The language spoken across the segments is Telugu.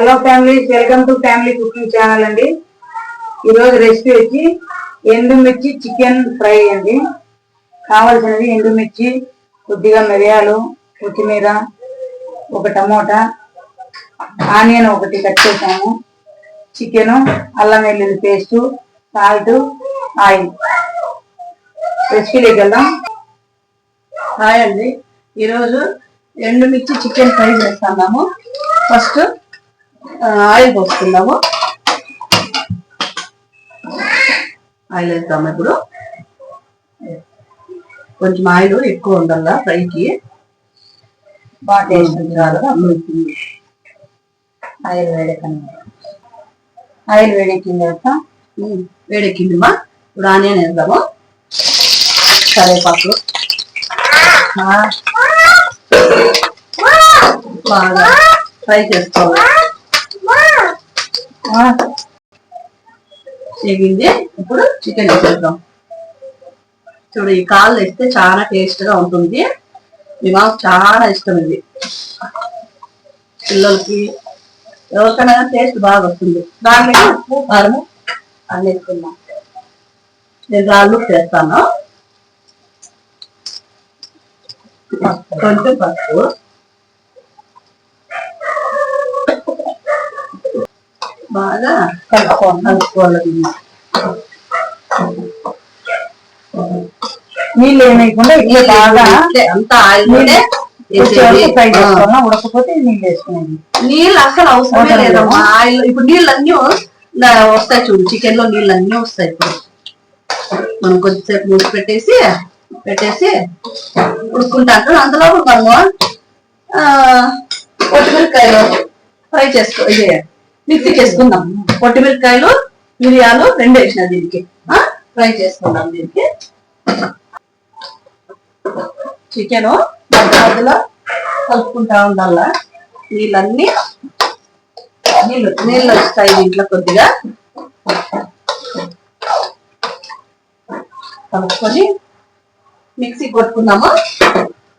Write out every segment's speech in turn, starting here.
Hello family welcome to family cooking channel అండి. ఈరోజు రెసిపీ వచ్చి ఎండుమిర్చి చికెన్ ఫ్రై అండి. కావాల్సినవి ఎండుమిర్చి కొద్దిగా మిరియాలు కొత్తిమీర ఒక టమోటా ఆనియన్ ఒకటి కట్ చేసాము చికెన్ అల్లం వెల్లుల్లి పేస్ట్ సాల్ట్ ఆయిల్. రెసిపీలోకి వెళ్దాం. హాయ్ అండి. ఈరోజు ఎండుమిర్చి చికెన్ ఫ్రై చేస్తున్నాము. ఫస్ట్ ఆయిల్ పోసుకుందాము. ఆయిల్ వేస్తాము ఇప్పుడు. కొంచెం ఆయిల్ ఎక్కువ ఉండాలా ఫ్రైకి? బాగా టేస్ట్ అమ్ముతుంది. ఆయిల్ వేడెక్కని. ఆయిల్ వేడెక్కిన తర్వాత వేడెక్కిందిమా? ఇప్పుడు ఆనియన్ వేద్దాము. కరివేపాకు. బాగా ఫ్రై చేసుకోవాలి. చెగింది ఇప్పుడు చికెన్ వేసేద్దాం. చూడు ఈ కాళ్ళు వేస్తే చాలా టేస్ట్గా ఉంటుంది. మీ మాకు చాలా ఇష్టం ఇది పిల్లలకి ఎవరికైనా టేస్ట్ బాగా వస్తుంది. దాంట్లో ఉప్పు కారము అన్ని వేసుకున్నాం నేను రాళ్ళు చేస్తాను. కొంచెం పసుపు. బాగా కలుపుకోవాలి. దీన్ని. నీళ్ళు ఏమేయకుండా ఇట్లా బాగా అంతా ఆయిల్లోనే కొంచెం ఫ్రై వేసేది. ఆ. చేసుకోవాలా ఉడకపోతే నీళ్ళు వేసుకునేది. నీళ్ళు అసలు అవసరమే అవసరం లేదమ్మా. ఆయిల్ ఇప్పుడు నీళ్ళు అన్ని వస్తాయి చూడు. చికెన్లో నీళ్ళు అన్ని వస్తాయి ఇప్పుడు. మనం కొద్దిసేపు మూసి పెట్టేసి పెట్టేసి ఉడుకుంటాంటాం అందులో మనము ఆ, పొట్టిమిరపకాయలు ఫ్రై చేసుకో ఇది. మిక్సీ చేసుకుందాం. పొట్టిమిరపకాయలు మిరియాలు రెండు వేసిన దీనికి. ఫ్రై చేసుకుందాం దీనికి. చికెన్ మధ్యలో కలుపుకుంటా ఉండాలా? నీళ్ళన్నీ నీళ్ళు నీళ్ళు వస్తాయి దీంట్లో కొద్దిగా. కలుపుకొని మిక్సీ కొట్టుకుందాము?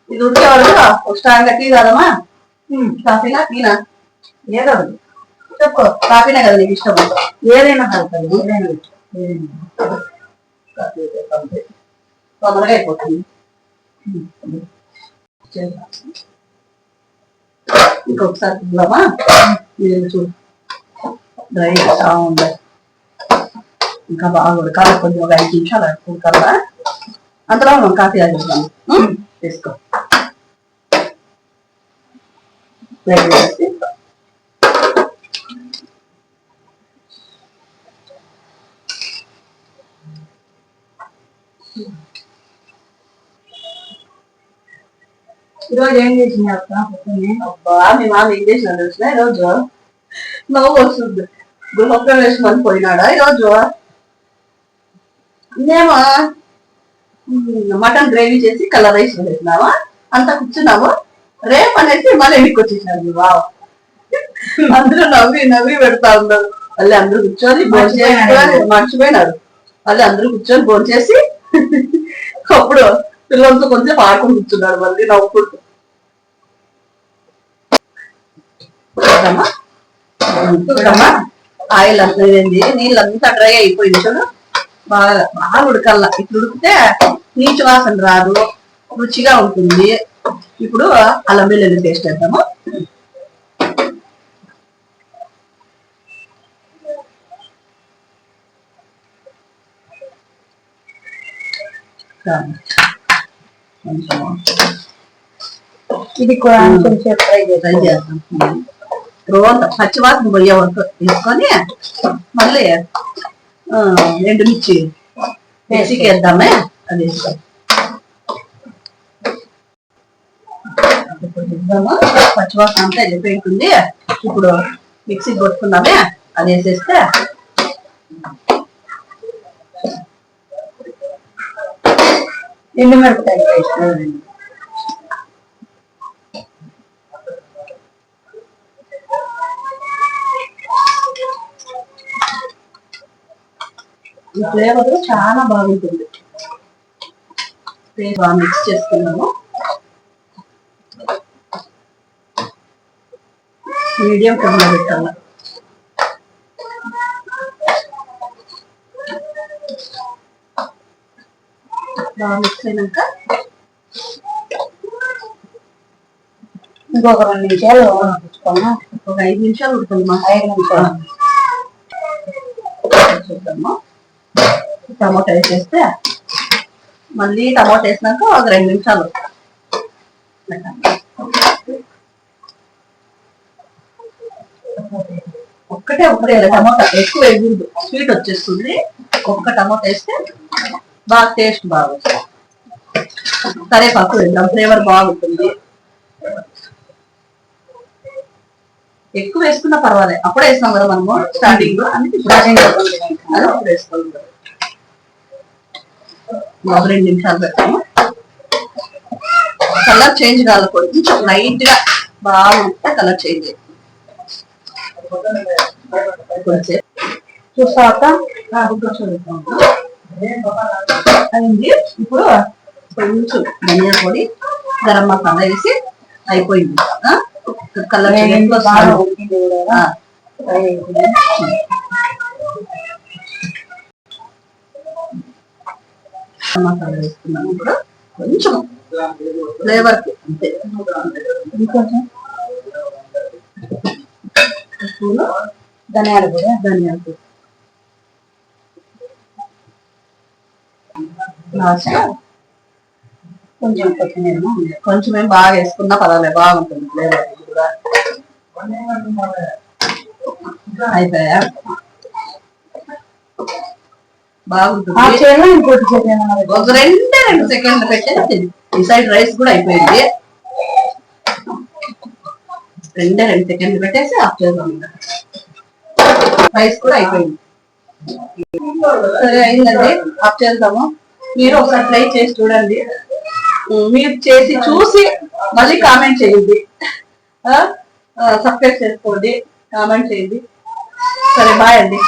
ఇది ఉడికే వరకు ఒక స్ట్రాంగ్ టీ కాదమ్మా కాఫీనా టీనా? ఏదో చెప్పు. కాఫీనే కదా నీకు ఇష్టం. ఏదైనా కలుపుతాయి ఏదైనా తొందరగా అయిపోతుంది. ఇంకొకసారి చూద్దామా చూడు డ్రై అవుతా ఉంది ఇంకా బాగా ఉడకాలి. కొంచెం ఒక ఐదు నిమిషాలు ఉడకాలా? అంతలో మనం కాఫీ తాగిస్తాము తీసుకో. చేసి ఈరోజు ఏం చేసింది అక్క? పొద్దున్నే? అబ్బా మీ మామ ఏం చేసిన తెలిసిన ఈరోజు? నవ్వు వస్తుంది. గృహప్రవేశం అని పోయినాడా ఈరోజు? నేమా మటన్ గ్రేవీ చేసి కలర్ రైస్ వేసినావా అంతా కూర్చున్నాము రేపు అనేసి మళ్ళీ ఇంటికి వచ్చేసినారు. వావ్. అందరూ నవ్వి నవ్వి పెడతా ఉన్నారు. మళ్ళీ అందరూ కూర్చొని భోజనం చేసుకొని మర్చిపోయినారు. మళ్ళీ అందరూ కూర్చొని భోజనం చేసి అప్పుడు పిల్లలతో కొంచెం ఆడుకొని కూర్చున్నారు. మళ్ళీ నవ్వుకుంటూ. చూడమ్మా చూడమ్మా ఆయిల్ అంతా నీళ్ళు అంతా డ్రై అయిపోయింది చూడు. బాగా బాగా ఉడకల్లా ఇప్పుడు ఉడికితే నీచు వాసన రాదు. రుచిగా ఉంటుంది. ఇప్పుడు అల్లం వెల్లుల్లి పేస్ట్ వేద్దాము. ఇది కూడా కొంచెం ఫ్రై ఫ్రై చేస్తాం పచ్చివాసన పోయే వరకు తీసుకొని మళ్ళీ ఆ, ఎండుమిర్చి మిక్సీకి వేద్దామే అది వేసుకో. పచ్చివాసన అంతా వెళ్ళిపోయింటుంది. ఇప్పుడు మిక్సీ కొట్టుకుందామే అది వేసేస్తే. ఎండు మిరపకాయలు వేసుకోవాలండి ఈ ఫ్లేవర్ చాలా బాగుంటుంది. బాగా మిక్స్ చేసుకున్నాము. మీడియం ఫ్లేమ్లో పెట్టాల. బాగా మిక్స్ అయినాక ఇంకొక రెండు నిమిషాలు ఉంచుకోమా ఒక ఐదు నిమిషాలు ఉడుతుంది మా ఐదు నిమిషాలు. చూద్దాము. టమాటా వేసేస్తే మళ్ళీ టమాటా వేసినాక ఒక రెండు నిమిషాలు. ఒక్కటే ఒకటే టమాటా ఎక్కువ వేయకూడదు. స్వీట్ వచ్చేస్తుంది. ఒక్క టమాటా వేస్తే బాగా టేస్ట్ బాగా వస్తుంది కరేపాకు వేద్దాం. ఫ్లేవర్ బాగుంటుంది. ఎక్కువ వేసుకున్నా పర్వాలేదు. అప్పుడే వేసినాం కదా మనము. స్టార్టింగ్లో అందుకే ఇప్పుడు అప్పుడు వేసుకోవాలి ఒక రెండు నిమిషాలు పెట్టాము కలర్ చేంజ్ కావాలి కొంచెం లైట్గా బాగుంటే కలర్ చేంజ్ చూస్తావా? అయింది. ఇప్పుడు కొంచెం ధనియా పొడి గరం మసాలా వేసి అయిపోయింది. కలర్ చేంజ్ మసాలా వేసుకున్నాము ఇప్పుడు కొంచెం ఫ్లేవర్ అంతే. ఇంకొంచెం ధనియాలు కూడా ధనియాలు ధనియాల లాస్ట్ కొంచెం కొత్తిమీర కొంచెం ఏం బాగా వేసుకున్నా పర్వాలేదు బాగుంటుంది ఫ్లేవర్ కూడా. అయిపోయా? బాగుంటుంది. ఒక రెండే రెండు సెకండ్లు పెట్టేసి ఈ సైడ్ రైస్ కూడా అయిపోయింది. రెండే రెండు సెకండ్లు పెట్టేసి ఆఫ్ చేద్దాం. రైస్ కూడా అయిపోయింది. సరే అయిందండి. ఆఫ్ చేద్దాము. మీరు ఒకసారి ట్రై చేసి చూడండి. మీరు చేసి చూసి మళ్ళీ కామెంట్ చేయండి. సబ్స్క్రైబ్ చేసుకోండి. కామెంట్ చేయండి. సరే బాయ్ అండి.